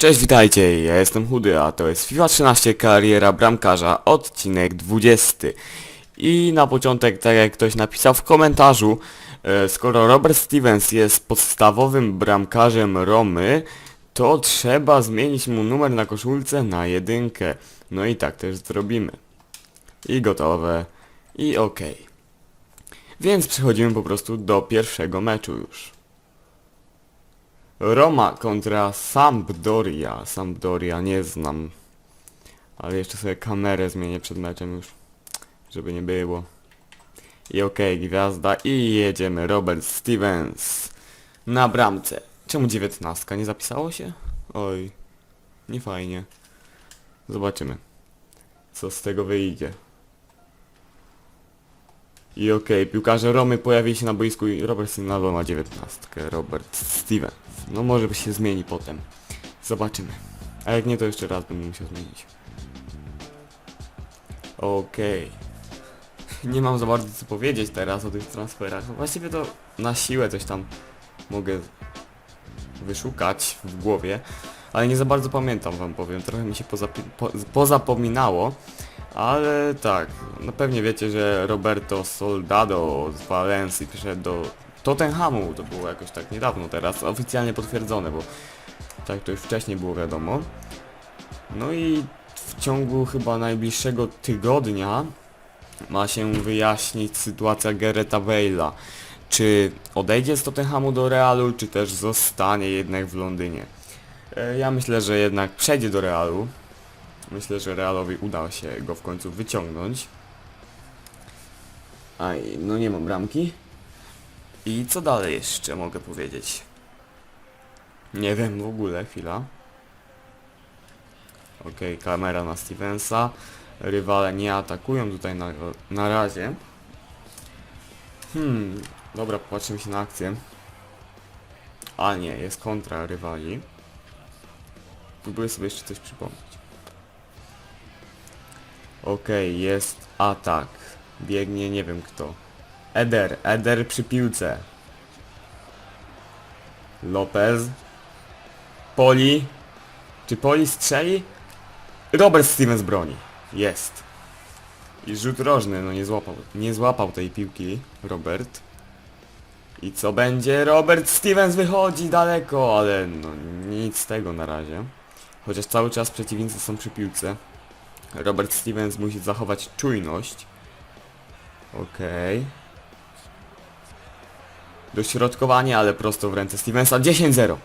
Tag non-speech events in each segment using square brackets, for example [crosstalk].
Cześć, witajcie, ja jestem Chudy, a to jest FIFA 13 Kariera Bramkarza, odcinek 20. I na początek, tak jak ktoś napisał w komentarzu, e, skoro Robert Stevens jest podstawowym bramkarzem Romy, to trzeba zmienić mu numer na koszulce na jedynkę. No i tak też zrobimy. I gotowe. I okej. Więc przechodzimy po prostu do pierwszego meczu już. Roma kontra Sampdoria. Sampdoria nie znam. Ale jeszcze sobie kamerę zmienię przed meczem już. Żeby nie było. I okej, gwiazda. I jedziemy. Robert Stevens. Na bramce. Czemu dziewiętnastka? Nie zapisało się? Oj. Nie fajnie. Zobaczymy. Co z tego wyjdzie. I okej, piłkarze Romy pojawili się na boisku i Robert Sinalowo ma 19. Robert Stevens. No może by się zmieni potem. Zobaczymy. A jak nie, to jeszcze raz będę musiał zmienić. Okej. [laughs] Nie mam za bardzo co powiedzieć teraz o tych transferach. No właściwie to na siłę coś tam mogę wyszukać w głowie, ale nie za bardzo pamiętam wam powiem. Trochę mi się pozapi- po pozapominało. Ale tak, no pewnie wiecie, że Roberto Soldado z Walencji przyszedł do Tottenhamu, to było jakoś tak niedawno teraz, oficjalnie potwierdzone, bo tak to już wcześniej było wiadomo. No i w ciągu chyba najbliższego tygodnia ma się wyjaśnić sytuacja Gereta Bale'a. Czy odejdzie z Tottenhamu do Realu, czy też zostanie jednak w Londynie. E, Ja myślę, że jednak przejdzie do Realu, Myślę, że Realowi uda się go w końcu wyciągnąć. Aj, no nie mam bramki. I co dalej jeszcze mogę powiedzieć? Nie wiem w ogóle, chwila. Okej, kamera na Stevensa. Rywale nie atakują tutaj na, na razie. Hmm, dobra, popatrzymy się na akcję. A nie, jest kontra rywali. Próbuję sobie jeszcze coś przypomnieć. Okej, jest atak. Biegnie nie wiem kto. Eder, Eder przy piłce. Lopez. Poli. Czy Poli strzeli? Robert Stevens broni. Jest. I rzut rożny, no nie złapał. Nie złapał tej piłki Robert. I co będzie? Robert Stevens wychodzi daleko, ale no nic z tego na razie. Chociaż cały czas przeciwnicy są przy piłce. Robert Stevens musi zachować czujność. Okej. Dośrodkowanie, ale prosto w ręce Stevensa. 10-0.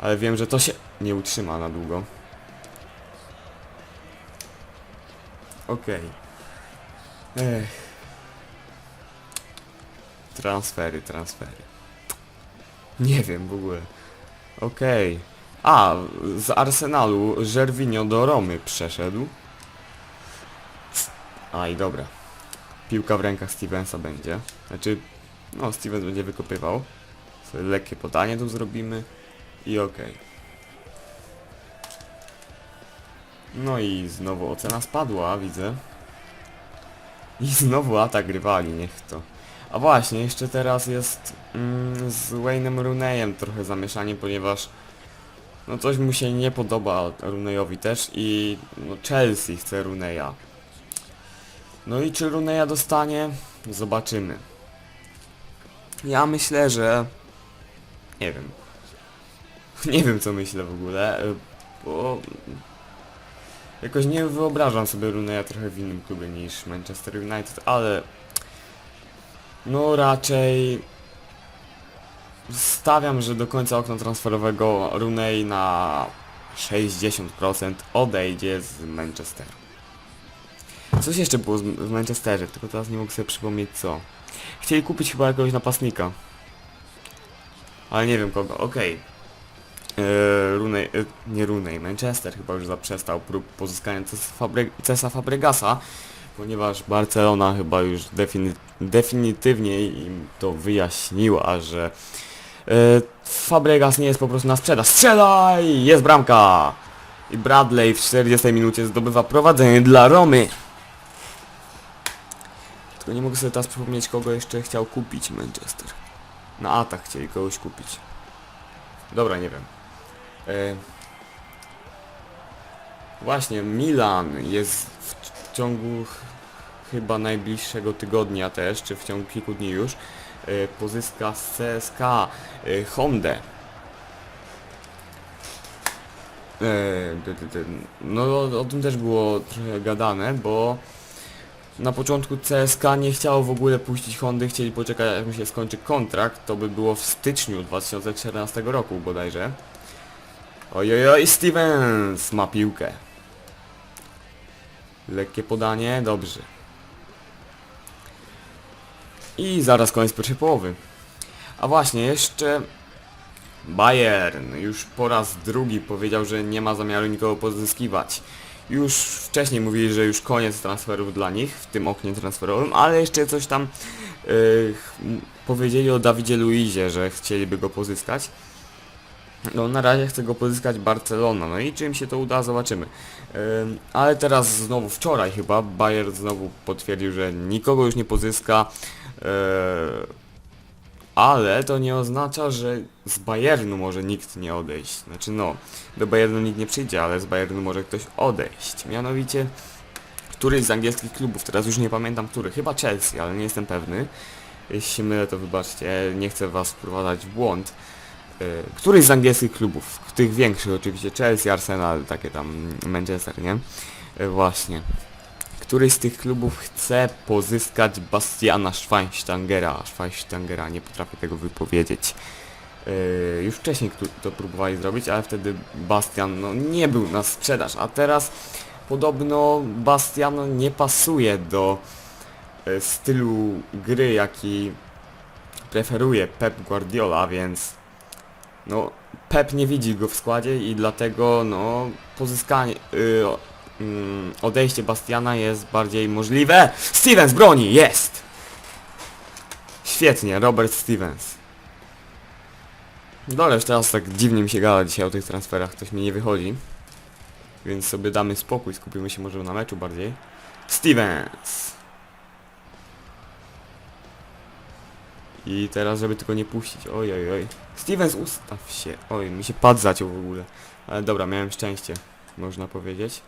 Ale wiem, że to się nie utrzyma na długo. Okej. Ech. Transfery, transfery. Nie wiem w ogóle. Okej. A, z Arsenalu Żerwinio do Romy przeszedł. A i dobra. Piłka w rękach Stevensa będzie. Znaczy, no Stevens będzie wykopywał. Sobie lekkie podanie tu zrobimy. I okej. No i znowu ocena spadła, widzę. I znowu atak rywali, niech to. A właśnie, jeszcze teraz jest mm, z Wayne'em Rooneyem trochę zamieszanie, ponieważ no coś mu się nie podoba Runeyowi też i no Chelsea chce Runeya. No i czy Runeya dostanie? Zobaczymy. Ja myślę, że... Nie wiem. [laughs] Nie wiem co myślę w ogóle, y, bo... Jakoś nie wyobrażam sobie Runeya trochę w innym klubie niż Manchester United, ale... No raczej... Stawiam, że do końca okna transferowego Rooney na 60% odejdzie z Manchesteru. Coś jeszcze było w Manchesterze, tylko teraz nie mogę sobie przypomnieć co. Chcieli kupić chyba jakiegoś napastnika. Ale nie wiem kogo, okej. Eee, Rooney, e, nie Rooney, Manchester chyba już zaprzestał prób pozyskania Cesa, Fabregasa, ponieważ Barcelona chyba już defini definitywnie im to wyjaśniła, że e, Fabregas nie jest po prostu na sprzedaż. Strzelaj! Jest bramka! I Bradley w 40 minucie zdobywa prowadzenie dla Romy. Tylko nie mogę sobie teraz przypomnieć kogo jeszcze chciał kupić Manchester. Na atak chcieli kogoś kupić. Dobra, nie wiem. E, Właśnie, Milan jest w ciągu ch- chyba najbliższego tygodnia też, czy w ciągu kilku dni już, pozyska z CSK y, Hondę. E, No o, o tym też było trochę gadane, bo na początku CSK nie chciało w ogóle puścić Hondy, chcieli poczekać aż mu się skończy kontrakt, to by było w styczniu 2014 roku bodajże. Ojojoj, Stevens ma piłkę. Lekkie podanie, dobrze. I zaraz koniec pierwszej połowy. A właśnie, jeszcze Bayern już po raz drugi powiedział, że nie ma zamiaru nikogo pozyskiwać. Już wcześniej mówili, że już koniec transferów dla nich w tym oknie transferowym, ale jeszcze coś tam yy, powiedzieli o Dawidzie Luizie, że chcieliby go pozyskać. No na razie chce go pozyskać Barcelona, no i czym się to uda, zobaczymy. Ym, ale teraz znowu, wczoraj chyba, Bayern znowu potwierdził, że nikogo już nie pozyska. Yy, ale to nie oznacza, że z Bayernu może nikt nie odejść. Znaczy no, do Bayernu nikt nie przyjdzie, ale z Bayernu może ktoś odejść. Mianowicie któryś z angielskich klubów, teraz już nie pamiętam który, chyba Chelsea, ale nie jestem pewny. Jeśli się mylę, to wybaczcie, nie chcę was wprowadzać w błąd. Yy, Któryś z angielskich klubów, tych większych oczywiście, Chelsea, Arsenal, takie tam Manchester, nie? Yy, Właśnie. Któryś z tych klubów chce pozyskać Bastiana Schweinsteingera. Schweinsteingera, nie potrafię tego wypowiedzieć. Yy, już wcześniej to próbowali zrobić, ale wtedy Bastian no, nie był na sprzedaż, a teraz podobno Bastian nie pasuje do e, stylu gry, jaki preferuje Pep Guardiola, więc no Pep nie widzi go w składzie i dlatego no pozyskanie, y, o- mm, odejście Bastiana jest bardziej możliwe. Stevens broni, jest! Świetnie, Robert Stevens. Dobra, już teraz tak dziwnie mi się gada dzisiaj o tych transferach, coś mi nie wychodzi. Więc sobie damy spokój, skupimy się może na meczu bardziej. Stevens! I teraz, żeby tylko nie puścić. Oj, oj, oj. Stevens, ustaw się. Oj, mi się pad zaciął w ogóle. Ale dobra, miałem szczęście, można powiedzieć.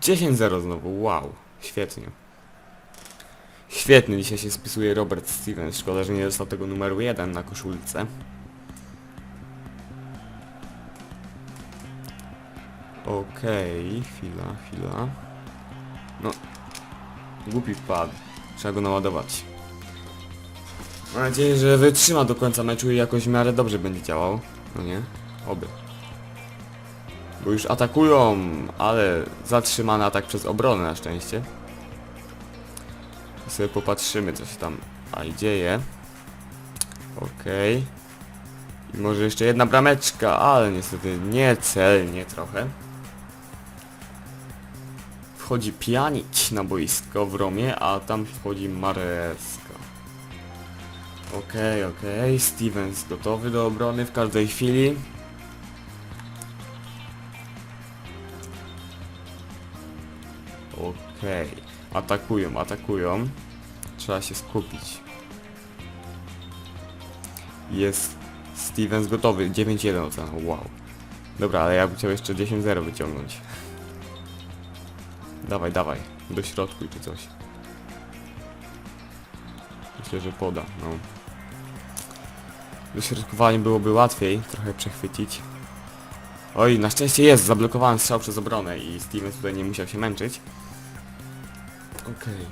10-0 znowu, wow. Świetnie. Świetny dzisiaj się spisuje Robert Stevens. Szkoda, że nie dostał tego numeru 1 na koszulce. Okej, chwila, chwila. No, głupi wpadł. Trzeba go naładować. Mam nadzieję, że wytrzyma do końca meczu i jakoś w miarę dobrze będzie działał. No nie? Oby. Bo już atakują, ale zatrzymany atak przez obronę na szczęście. I sobie popatrzymy co się tam a i dzieje. Okej. I może jeszcze jedna brameczka, ale niestety niecelnie trochę. Wchodzi Pjanić na boisko w Romie, a tam wchodzi Mareska. Okej, okej, Stevens gotowy do obrony w każdej chwili. Okej, atakują, atakują. Trzeba się skupić. Jest Stevens gotowy, 9-1 ocena, wow. Dobra, ale ja bym chciał jeszcze 10-0 wyciągnąć. Dawaj, dawaj, do środku czy coś. Myślę, że poda, no. Dośrodkowanie byłoby łatwiej, trochę przechwycić. Oj, na szczęście jest, zablokowałem strzał przez obronę i Stevens tutaj nie musiał się męczyć. Okej.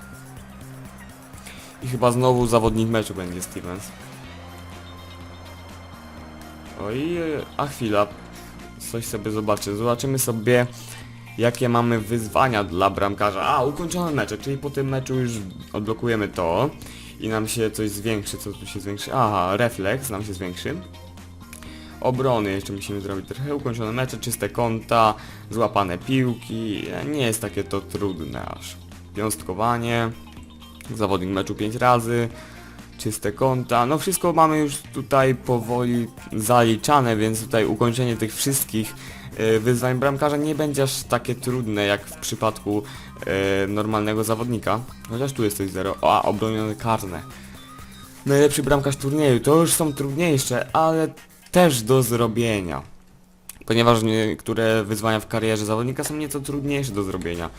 I chyba znowu zawodnik meczu będzie Stevens. Oj, a chwila. Coś sobie zobaczę. Zobaczymy sobie jakie mamy wyzwania dla bramkarza. A, ukończone mecze, czyli po tym meczu już odblokujemy to i nam się coś zwiększy. Co tu się zwiększy? Aha, refleks nam się zwiększy. Obrony jeszcze musimy zrobić trochę ukończone mecze, czyste konta, złapane piłki. Nie jest takie to trudne aż. Piąstkowanie, zawodnik meczu 5 razy, czyste konta. No wszystko mamy już tutaj powoli zaliczane, więc tutaj ukończenie tych wszystkich e, wyzwań bramkarza nie będzie aż takie trudne jak w przypadku e, normalnego zawodnika. Chociaż tu jest coś zero. O, a obronione karne. Najlepszy bramkarz turnieju. To już są trudniejsze, ale też do zrobienia. Ponieważ niektóre wyzwania w karierze zawodnika są nieco trudniejsze do zrobienia.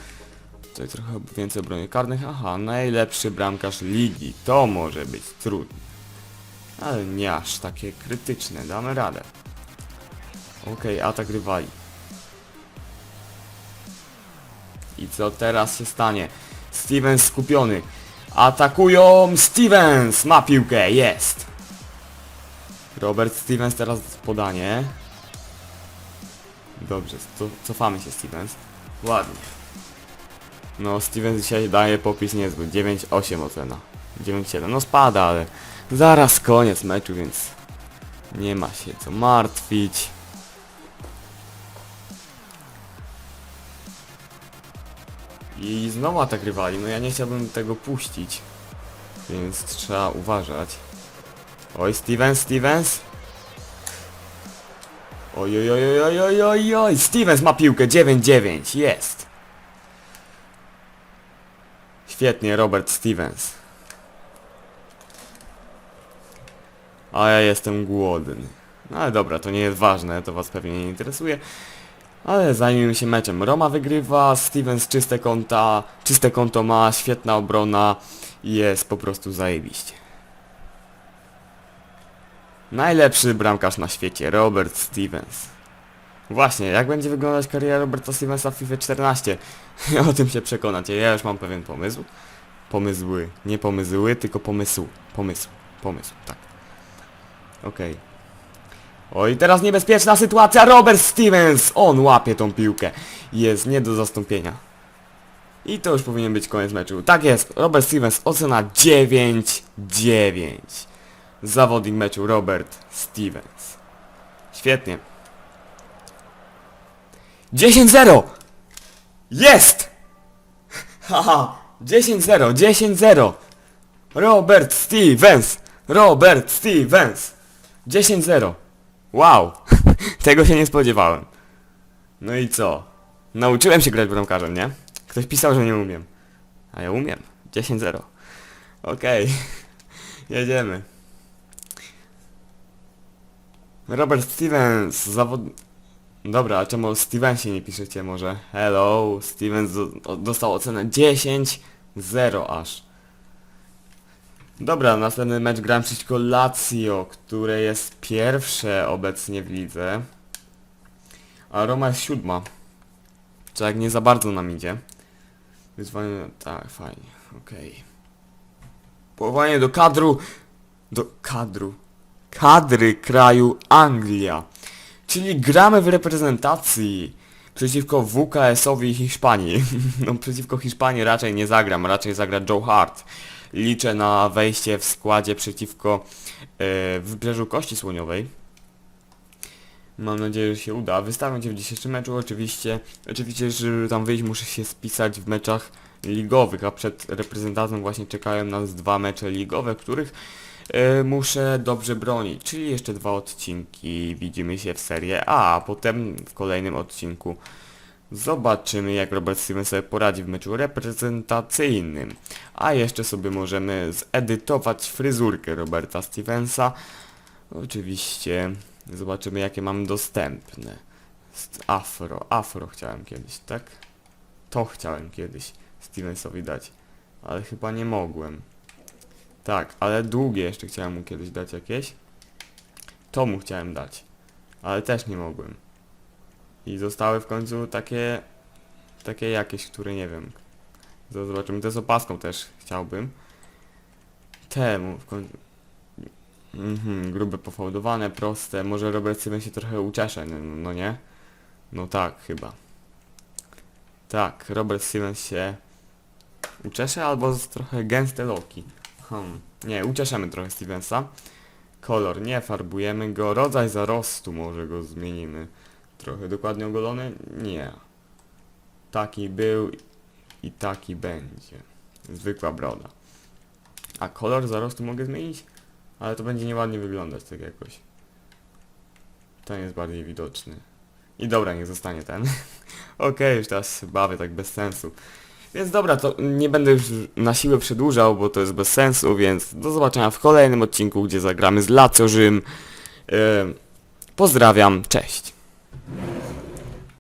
Tutaj trochę więcej broni karnych. Aha, najlepszy bramkarz ligi. To może być trudne. Ale nie aż takie krytyczne. Damy radę. Okej, atak rywali. I co teraz się stanie? Stevens skupiony. Atakują Stevens! Ma piłkę, jest! Robert Stevens teraz podanie. Dobrze, to cofamy się Stevens. Ładnie. No Stevens dzisiaj daje popis niezły. 9-8 ocena. 9-7. No spada, ale zaraz koniec meczu, więc nie ma się co martwić. I znowu atak rywali. No ja nie chciałbym tego puścić. Więc trzeba uważać. Oj, Stevens, Stevens. Oj, oj, oj, oj, oj, oj, oj, Stevens ma piłkę, 9-9, jest. Świetnie, Robert Stevens. A ja jestem głodny. No ale dobra, to nie jest ważne, to was pewnie nie interesuje. Ale zajmijmy się meczem. Roma wygrywa, Stevens czyste konta, czyste konto ma, świetna obrona i jest po prostu zajebiście. Najlepszy bramkarz na świecie, Robert Stevens. Właśnie, jak będzie wyglądać kariera Roberta Stevensa w FIFA 14? [laughs] o tym się przekonacie, ja już mam pewien pomysł. Pomysły, nie pomysły, tylko pomysł. Pomysł, pomysł, tak. Okej. Oj, teraz niebezpieczna sytuacja, Robert Stevens! On łapie tą piłkę. Jest nie do zastąpienia. I to już powinien być koniec meczu. Tak jest, Robert Stevens, ocena 9-9. Zawodnik meczu Robert Stevens. Świetnie. 10-0! Jest! Haha, 10-0, 10-0. Robert Stevens! Robert Stevens! 10-0. Wow! [laughs] Tego się nie spodziewałem. No i co? Nauczyłem się grać bramkarzem, nie? Ktoś pisał, że nie umiem. A ja umiem. 10-0. Okej. [laughs] Jedziemy. Robert Stevens, zawod... Dobra, a czemu o Stevensie nie piszecie może? Hello, Stevens dostał ocenę 10-0 aż. Dobra, następny mecz gram przeciwko Lazio, które jest pierwsze obecnie w lidze. A Roma jest siódma. Czy jak nie za bardzo nam idzie. Wyzwanie, tak, fajnie, okej. Powołanie do kadru, do kadru, kadry kraju Anglia. Czyli gramy w reprezentacji przeciwko WKS-owi Hiszpanii. [laughs] no przeciwko Hiszpanii raczej nie zagram, raczej zagra Joe Hart. Liczę na wejście w składzie przeciwko e, Wybrzeżu Kości Słoniowej. Mam nadzieję, że się uda. Wystawię Cię w dzisiejszym meczu oczywiście. Oczywiście, żeby tam wyjść muszę się spisać w meczach ligowych, a przed reprezentantem właśnie czekają nas dwa mecze ligowe, których muszę dobrze bronić, czyli jeszcze dwa odcinki widzimy się w Serie A, a potem w kolejnym odcinku zobaczymy jak Robert Stevens sobie poradzi w meczu reprezentacyjnym. A jeszcze sobie możemy zedytować fryzurkę Roberta Stevensa. Oczywiście zobaczymy jakie mam dostępne. St- Afro, afro chciałem kiedyś, tak? To chciałem kiedyś Stevensowi dać, ale chyba nie mogłem. Tak, ale długie jeszcze chciałem mu kiedyś dać jakieś. To mu chciałem dać, ale też nie mogłem. I zostały w końcu takie, takie jakieś, które nie wiem. Zobaczymy, to z opaską też chciałbym. Temu w końcu. Mhm, grube pofałdowane, proste. Może Robert Steven się trochę uczesze, no, no nie? No tak, chyba. Tak, Robert Stevens się uczesze albo trochę gęste loki. Hmm. Nie, uczeszemy trochę Stevensa. Kolor nie farbujemy go. Rodzaj zarostu może go zmienimy. Trochę dokładnie ogolony? Nie. Taki był i taki będzie. Zwykła broda. A kolor zarostu mogę zmienić? Ale to będzie nieładnie wyglądać tak jakoś. Ten jest bardziej widoczny. I dobra, niech zostanie ten. [laughs] Okej, już teraz bawię tak bez sensu. Więc dobra, to nie będę już na siłę przedłużał, bo to jest bez sensu, więc do zobaczenia w kolejnym odcinku, gdzie zagramy z Lazio Rzym. Em, Pozdrawiam, cześć.